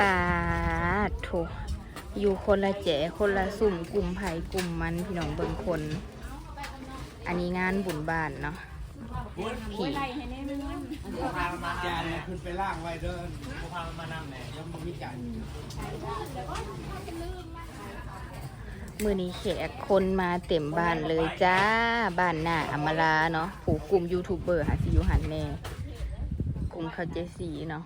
ปาดโถอยู่คนละแจคนละสุ่มกลุ่มไผ่กลุ่มมันพี่น้องเบิ่งคน อันนี้งานบุญบ้านเนาะผีพามาจานขึ้นไปล่างไว้เดินพามานั่งแหน่แล้วมีจานมือนี้แขกคนมาเต็มบ้านเลยจ้า บ้านหน้าอมาลาเนาะ ผูกกลุ่มยูทูบเบอร์หาซิยูหันแน่กลุ่มเขาเจสีเนาะ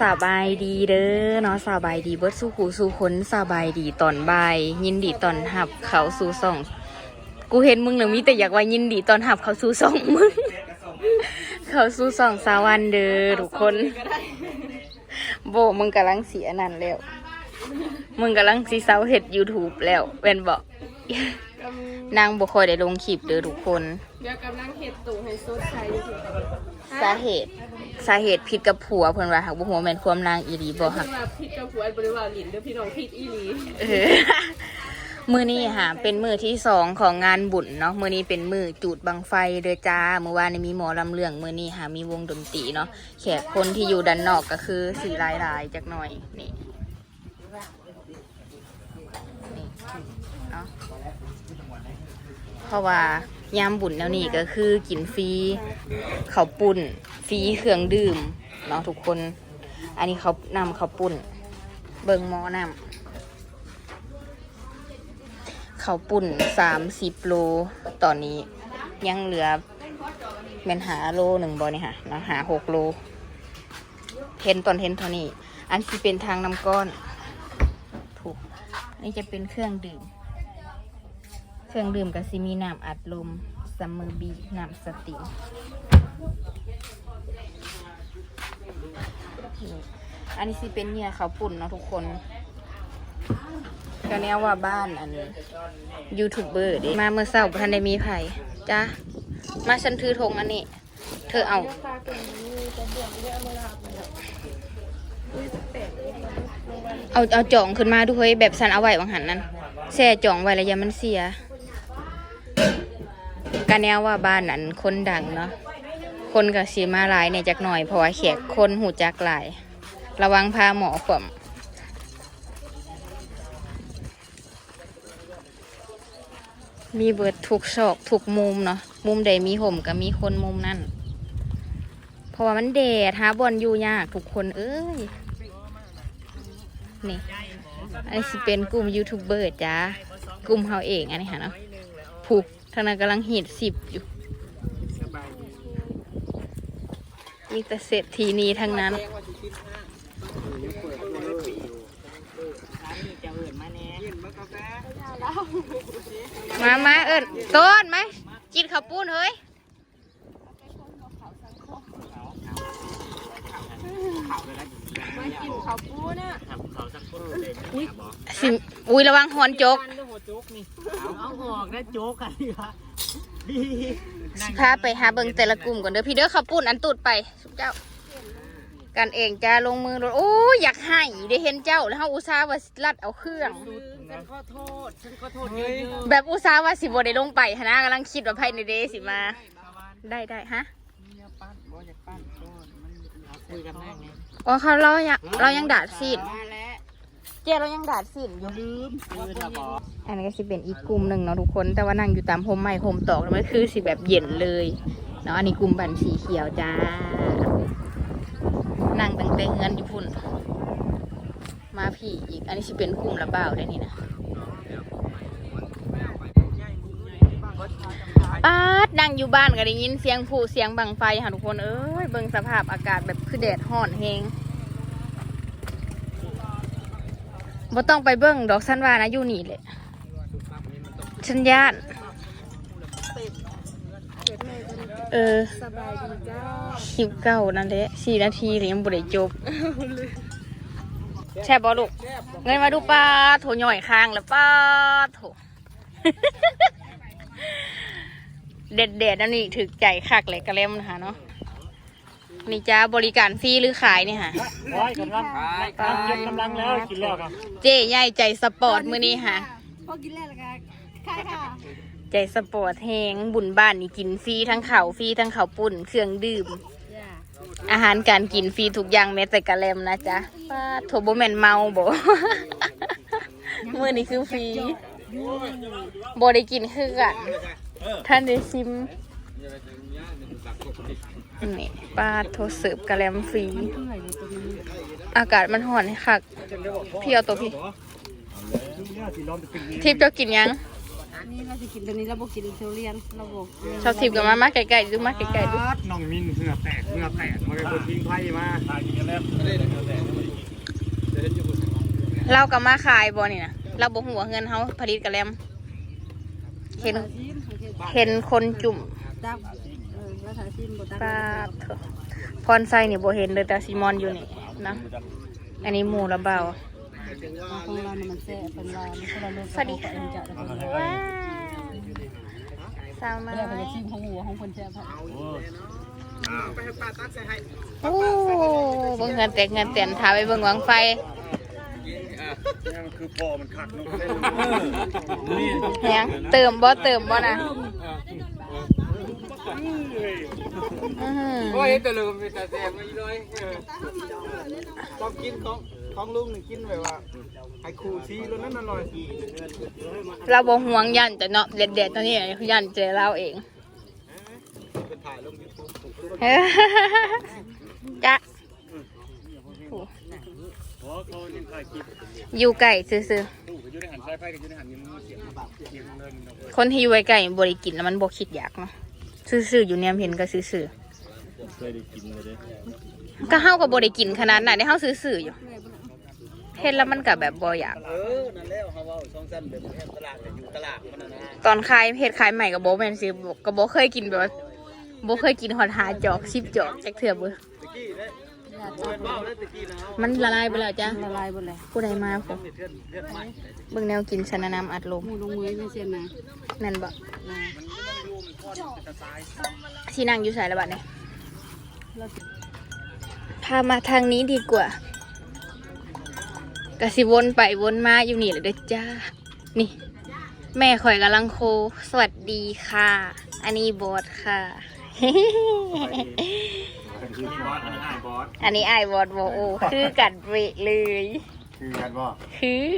สบายดีเด้อเนาะสบายดีเบิดสู้หูสู้คนสบายดีตอนบ่าย ยินดีตอนหับเขาสู่ส่อง กูเห็นมึงหนึ่งมีแต่อยากว่ายินดีตอนหับเขาสู่ส่องมึง เขาสู่ส่องสาวันเด้อทุกคน โบมึงกำลังเสียนั่นแล้ว มึงกำลังสีเซาเห็ด YouTube แล้วเวนบอกนางบ่คอยได้ลงคลิปเด้อทุกคน เดี๋ยวกำลังเห็ดตู่ให้สดใสอยู่ สาเหตุสาเหตุผิดกับผัวเพิ่นว่าหักบ่ฮู้ว่าแม่นความนางอีหลีบ่หัเพิ่กนว่าผิดกับผัวบริวารหลินเด้อพี่น้องผิดอีหลีเออมือนี้ค่ะเป็นมือที่สองของงานบุญเนาะมือนี้เป็นมือจูดบังไฟเด้อจ้าเมื่อวานนี้มีหมอลำเรื่องมือนี้ค่ะมีวงดนตรีเนาะแขกคนที่อยู่ด้านนอกก็คือสีลายลายๆจักหน่อยนี่นี่เนาะเพราะว่า ยามบุญแล้วนี่ก็คือกินฟรีเขาปุ่นฟรีเครื่องดื่มเนาะทุกคน อันนี้เขานำเขาปุ่น เบิงหมอนำเขาปุ่นสามสิบโลตอนนี้ยังเหลือเป็นหาโลหนึ่งบอนี่ค่ะนะหาหกโลเห็นตอนเห็นเท่านี้ อันที่เป็นทางน้ำก้อน ถูก นี่จะเป็นเครื่องดื่ม เครื่องดื่มกับซิมีน้ำอัดลมซัมเมอร์บีน้ำสติงอันนี้สิเป็นเนี่ยเขาวปุ่นเนาะทุกคนก็แนวว่าบ้านอันนี้ยูทูบเบอร์เดิมาเมื่อเช้าบ่ทันได้มีไผ่จ้ามาฉันถือธงอันนี้ เธอเอาเอาเอาจ่องขึ้นมาดูเฮ้ยแบบสันเอาไว้วังหันนั้นแช่จ่องไว้แล้วอยามันเสีย กะแนวว่าบ้านนั้นคนดังเนาะคนกับสีมาหลายในจักหน่อยเพราะว่าแขกคนหูจักหลาย ระวังพาหมอขวมมีเบิดทุกซอกทุกมุมเนาะมุมใดมีห่มก็มีคนมุมนั่นเพราะว่ามันแดดหาบอลอยู่ยากทุกคนเอ้ยนี่อันนี้สิเป็นกลุ่มยูทูบเบอร์จ้ากลุ่มเฮาเองอันนี้ค่ะเนาะผูก ทางนั้นกำลังเหีดสิบอยู่ มีแต่เศรษฐีนีทั้งนั้น มามาเอิญต้นไหมกินข้าวปุ้นเฮ้ย มากินข้าวปูน่ะสิอุ้ยระวังหอนจกเอาออกได้โจ๊กกันดีวะดีสิพาไปหาเบิงแต่ละกลุ่มก่อนเด้อพี่เด้อข้าวปุ้นอันตูดไปสุเจ้า กันเองจ้าลงมือรถโอ้ยอยากให้ได้เห็นเจ้าแล้วเฮาอุตส่าห์ว่าสิลัดเอาเครื่อง ฉันขอโทษฉันขอโทษเยอะแบบอุตส่าห์ว่าสิบ่ได้ลงไปหนนะกำลังคิดว่าภายในเดย์สิมาได้ได้ฮะ เนี่ยปั้นบ่อยากปั้นก็มันเอาคุยกันได้ไง อ๋อเขาเรายังเรายังดาดซีนมาแล้วเจ้เรายังดาดซีนอยู่ลืมคือถ้าบอกอันนี้ก็สิเป็นอีกกลุ่มหนึ่งเนาะทุกคนแต่ว่านั่งอยู่ตามโฮมไม้โฮมตอกแล้วมันคือสิแบบเย็นเลยเนาะอันนี้กลุ่มบันสีเขียวจ้านั่งตั้งแต่เงินญี่ปุ่นมาพี่อีกอันนี้สิเป็นกลุ่มละเบ่าวได้นี่นะ ป้าดนั่งอยู่บ้านก็ได้ยินเสียงผู้เสียงบังไฟค่ะทุกคนเอ้ยเบิ่งสภาพอากาศแบบคือแดดห่อนแฮงบ่ต้องไปเบิ่งดอกสันว่านะอยู่นี่แหละฉันญาติเออสบายดีจ้าคลิปเก่านั่นแหละสี่นาทีหรือยังบ่ได้จบแช่บอลูกเงินมาดูป้าโถหน่อยค้างแล้วป้าโถ เด็ดเด็ดๆนั่นนี่ถึกใจคักเลยกระเล่มนะคะเนาะนี่จ้าบริการฟรีหรือขายนี่ค่ะร้อยกำลังกำลังเก็บกำลังแล้วกินแล้วครับเจ๊ใหญ่ใจสปอร์ตมือนี้ค่ะพอกินแล้วละกันใช่ค่ะใจสปอร์ตแหงบุญบ้านนี่กินฟรีทั้งเข่าฟรีทั้งเข่าปุ่นเครื่องดื่ม อาหารการกินฟรีทุกอย่างแม้แต่กระแลมนะจ๊ะป้าโทบแมนเมาบ่มือนี้คือฟรีบ่ได้กินคือกัน ท่านได้ชิมนี่ป้าโทรเสิร์ฟกะแลมฟรี อากาศมันร้อนคักพี่เอาตัวพี่ ทิพย์เจ้ากินยังนี่เราจะกินตัวนี้เราบอกกินเทเรียนเราบอกชอบทิพย์กับมามาไกลๆดูมาไกลๆดูน้องมินเหงื่อแตกเหงื่อแตกมันเป็นคนทิ้งไพ่มาตายกินแล้วเรากับมาขายบอนี่นะเราบอกหัวเงินเขาผลิตกะแลมเห็น เห็นคนจุ่มดับเออภาษาจีนบดับปลาเถอะพรไซนี่บ่เห็นเลยแต่ซีมอนอยู่นี่นะ อันนี้หมูระเบาของเราเนี่ยมันแซ่บเป็นร้านที่เราเลือกสวัสดีค่ะจะได้คนว้าวสาวมาเรียกไปชิมของหัวของคนแซ่บไปให้ป้าตักใส่ให้โอ้เบิ่งเงินแตกเงินเตียนทาไปเบิ่งหวังไฟยังคือพอมันขัดลงเส้นยังเติมบ่เติมบ่นะ อื้อหือโอ้ยแต่ลืมมีแต่แสบมาอีเลยต้องกินของของลุงนี่กินแบบว่าไอ้คูซีแล้วนั่นอร่อยเราบ่ห่วงยันแต่เนาะเด็ดๆตัวนี้ยันเจอเราเองเป็นถ่ายลงยูทูบจ๊ะอยู่ไก่ซื่อตู้ก็อยู่ในหันซ้ายไพ่ก็อยู่ในหันยังมือเสียงเสียงเงินๆคนที่อยู่ไก่บริกินแล้วมันบ่คิดอยากเนาะ ซื่อๆอยู่เนี่ยเห็นก็ซื่อเคยได้กินเลยเด้ๆก็เฮาก็บ่ได้กินขนาดนั้นได้เฮาซื่อๆอยู่เห็นแล้วมันก็แบบบ่อยาก เออ นั่นแล้วเขาว่าช่องสั้นแบบแค่ตลาดแต่อยู่ตลาดมันนะนะตอนขายเฮ็ดขายใหม่ก็บ่แม่นสิก็บ่เคยกินแบบว่าบ่เคยกินฮอดหาจอก10จอกจักเทื่อเบ่ตะกี้เนี่ยเป็นเบ้าแล้วตะกี้นะมันละลายไปแล้วจ้ะละลายหมดเลยผู้ใดมาผมเลือดเลือดใหม่เบิ่งแนวกินชนะน้ำอัดลมหมูลงมือไม่เช่นนะนั่นบ่ นะ ที่นั่งอยู่ไสละบัดนี้พามาทางนี้ดีกว่ากะสิวนไปวนมาอยู่นี่เลยเด้อจ้า นี่ แม่ข่อยกำลังโค สวัสดีค่ะ อันนี้บอสค่ะคือบอสอันนี้ไอ้บอสอันนี้ไอ้ายบอสบอกโอ้คือกัดเวะเลย คือกันบ่คือ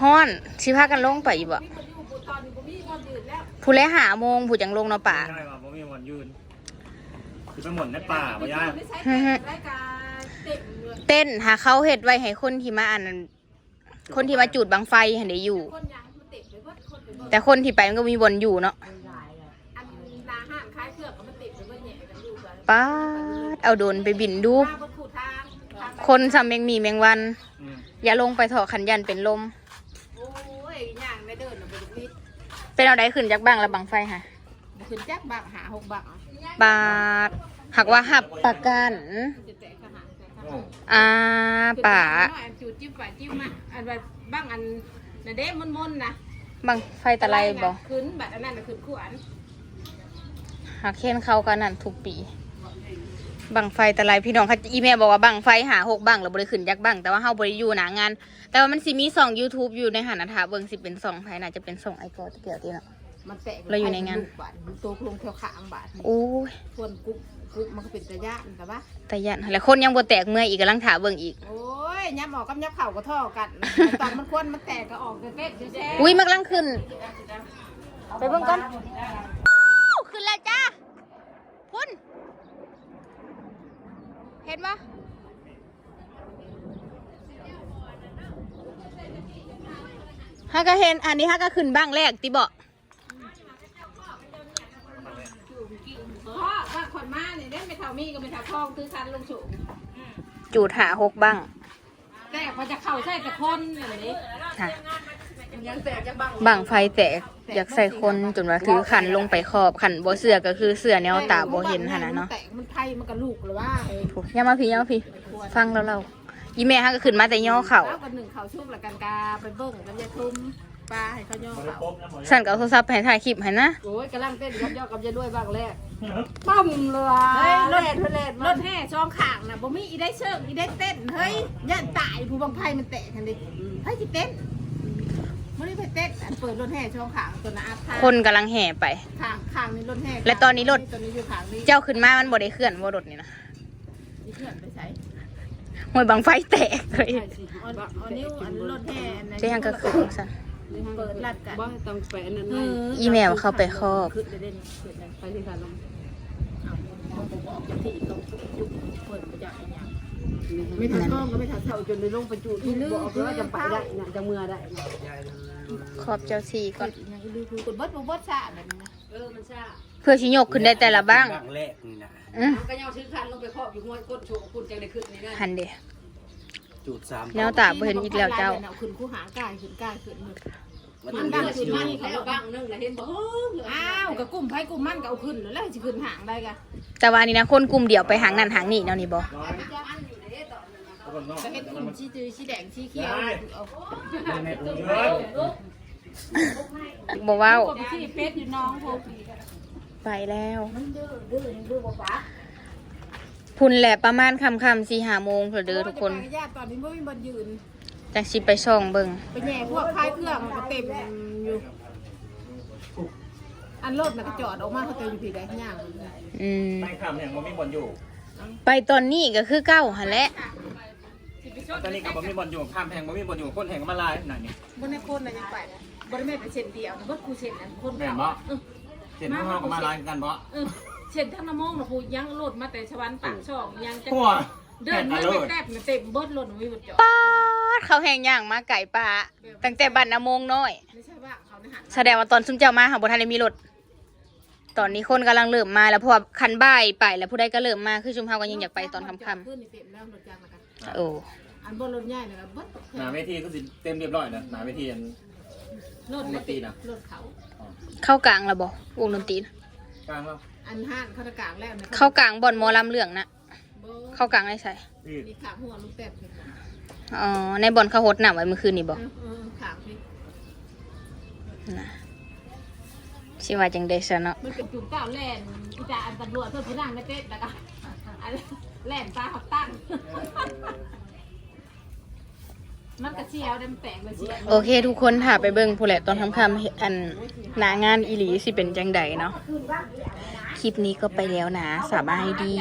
ฮ้อนชิพากันลงไปอีบ่ ผู้แลหาโมงผู้จังลงเนาะป่าใช่ป่ะผมมีวันยืนคือไปหมดในป่าป่ะย่าเต้นหาเขาเห็ดไว้ให้คนที่มาอันนั้นคนที่มาจุดบังไฟเห็นได้อยู่ แต่คนที่ไปมันก็มีบนอยู่เนาะป้าดเอาโดรนไปบินดู คนสำแมงมีแมงวัน อย่าลงไปเถอะขันยันเป็นลม เป็นเอาได้ขึ้นจากบ้างแล้วบังไฟค่ะขึ้นจักบักหาหกบักบาทหักว่าหับประกันจะแตะขนาดอ่าป่าอันจูดจิ้มป่าจิ้มอะอันแบบบ้างอันนั่นเด้มนๆนะบังไฟตะไลบ่ขึ้นบัดอันนั้นน่ะขึ้นขวานหักเค้นเขากันนั่นทุกปี บังไฟตะไลพี่น้องเขาอีเมลบอกว่าบังไฟหาหกบังแล้วบริขึ้นยักบังแต่ว่าเฮาบริอยู่หนางาน แต่ว่ามันสิมีสอง YouTube อยู่ในหันถาเบิ่งสิเป็นสองไผน่าจะเป็นสองไอโฟนเกี่ยวที่เนาะ มันแตกเราอยู่ในงาน บาดมันโตกลงแถวขางบาดโอ้ยทวนกุ๊กกุ๊กมันก็เป็นตะยะแต่ว่าแต่ยันแล้วคนยังบ่แตกเมื่อยอีกกำลังถาเบิ่งอีก โอ้ยยับออกกับยับเข่าก็ท่อกันตอนมันควนมันแตกก็ออกเก๊กๆแจ๊ะอุ้ยมันกำลังขึ้น ไปเบิ่งก่อนขึ้นแล้วจ้าพุ่น เห็นปะฮักก็เห็น อันนี้ฮักก็ขึ้นบ้างแรกติบอกพ่อว่าคนมาเนี่ยได้ไม่เท่ามีก็ไม่เท่าทองคือคันลงสูงจูดหาหกบ้างแต่พอจะเข้าใส่แต่คนอย่างนี้ บังบังไฟแตกอยากใส่คนจนว่าถือขันลงไปขอบขันบ่เสือก็คือเสือแนวตาบ่เห็นขนาดเนาะแตกมันไทยมันกระลูกหรือว่าเออโถูกย่ามาพี่ย่ามาพี่ ฟังแล้วเราอีแม่ฮักก็ขึ้นมาแต่ย่อเข่าแล้วกันหนึ่งเขาชุบละกันกาไปเบิ้งกันยาทุ่มปลาให้เขาย่อเขาสั่นกับโทรศัพท์ไปให้ถ่ายคลิปให้นะโอ้ยกำลังเต้นยับย่อกับยาด้วยบ้างแรกปั๊มเลยเฮ้ยรถรถแห่ช่องขางน่ะบ่มีอีได้เชิงอีได้เต้นเฮ้ยย่านตายผู้บังไพ่มันแตกกันดิให้จิเต้น มันนี่ไปเต้นอันเปิดรถแห่ช่องขางตัวนะอาคาคนกำลังแห่ไป ขางขางนี่รถแห่และตอนนี้รถ ตอนนี้อยู่ขางนี้เจ้าขึ้นมามันบ่ได้เคลื่อนว่ารถนี่นะนี่เพื่อนไปใช้หวยบังไฟแตกเลยอันอันนี้อันรถแห่อันนั้นเจ๊ยังก็คือซะเปิดลัดกันบ่ต้องไปอันนั้นเอนะออีเมลเข้าไปครอบ ขึ้นได้เด่นขึ้นได้ไปที่การลงเอาเอาบอกจะที่ตรงจุดเปิดประจักษ์อย่าง ไม่ทันต้องก็ไม่ทันเท่าจนได้ลงไปจุดที่บอกว่าจะไปได้นะจะเมื่อได้นะครอบเจ้าที่ก่อนอย่างนี้คือกดเบิดบ่เบิดซะแบบนี้นะเออมันซ่าเพื่อชิยกขึ้นได้แต่ละบ้างบ้างแรกนี่นะอืมก็ยังถือคันลงไปครอบอยู่ห้วยก้นโชคุณจังได้ขึ้นนี่นะหันเดจุดสามแนวตาบ่เห็นอีกแล้วเจ้าขึ้นคู่หางกายขึ้นกายขึ้นมือมันมันดัดังงขึ้ขึ้นนมามานี่เขาบ้างนึงแล้วเห็นบ่อ้าวกับกลุ่มไผกลุ่มมันก็เอาขึ้นแล้วสิขึ้นหางได้กันแต่ว่านี่นะคนกลุ่มเดียวไปหางนั่นหางนี่เนาะนี่บ่ ก็เห็นกลุ่มชี้จือชี้แดงชี้เขียวเอาบ่เว้าก็ไปชี้เป็ดอยู่น้องพวกไปแล้วมันดื้อดื้อยังดื้อบ่ปะพุ่นแหละประมาณค่ำๆสี่ห้าโมงเพื่อเด้อทุกคนญาติตอนนี้บ่มีบ่ยืนจังสิไปช่องเบิ่งไปแย่พวกคลายเครื่องมันก็เต็มอยู่อันรถน่ะก็จอดออกมาเขาเต็มอยู่ที่ใดย่างอืมไม่ข้ามแห่งมันมีบอลอยู่ ไปตอนนี้ก็คือเก้าหันแหละ ตอนนี้กับมันมีบอลอยู่ข้ามแห่งมันมีบอลอยู่คนแห่งมาลายหน่อยนี่บ่ได้คนน่ะยังไปบ่ได้แม่ไปเส้นเดียวนะบ่กูเส้นนั้นคนแม่นเก่าบ่เห็นพวกเรากับมาลายกันบ่เออเช่นทั้งน้ำมองนะพูยังรถมาแต่ชวันปากช่องยังจะหัวเดินมาไม่แทบนะเต็มเบิดรถไม่หมดจอดป๊าดเขาแห่งย่างมาไก่ป่าตั้งแต่บัดนาโมงน้อยไม่ใช่ว่าเขาในหันแสดงว่าตอนซุมเจ้ามาหาบ่ทันได้มีรถตอนนี้คนกำลังเริ่มมาแล้วเพราะว่าคันบ่ายไปแล้วผู้ใดก็เริ่มมาคือชุมเฮาก็ยังอยากไปตอนค่ำขึ้นนี่เต็มแล้วรถจังนะกันๆโอ้ อันบนรถใหญ่นะครับเบิดหนาเวทีก็สิเต็มเรียบร้อยนะหนาเวทีอัน รถปกตินะ รถเขา เข้ากลางแล้วบ่วงดนตรีนะกลางแล้วอันห้างเขาตะกลางแล้วนะเข้ากลางบ่อนหมอลำเหลืองนะบ่เข้ากลางได้ใส่นี่มีขางหัวลูกแตบนี่อ๋อในบ่อนเขาหดน้ำไว้เมื่อคืนนี่บ่เออเออขางนี่นะสิว่าจังได๋ซะเนาะมันเป็นจุ่มเก้าแล่นอีจ่าอันตำรวจเพื่อนผู้นั่งในเต๊ะแล้วก็อันแล่นปลาหักตั้ง มันกระเชียวเต็มแตกเลยเชียวโอเค ทุกคนถ่าไปเบิ่งผู้แหละตอนค่ำอันหนางานอีหลีสิเป็นจังใดเนาะคลิปนี้ก็ไปแล้วนะสบายดี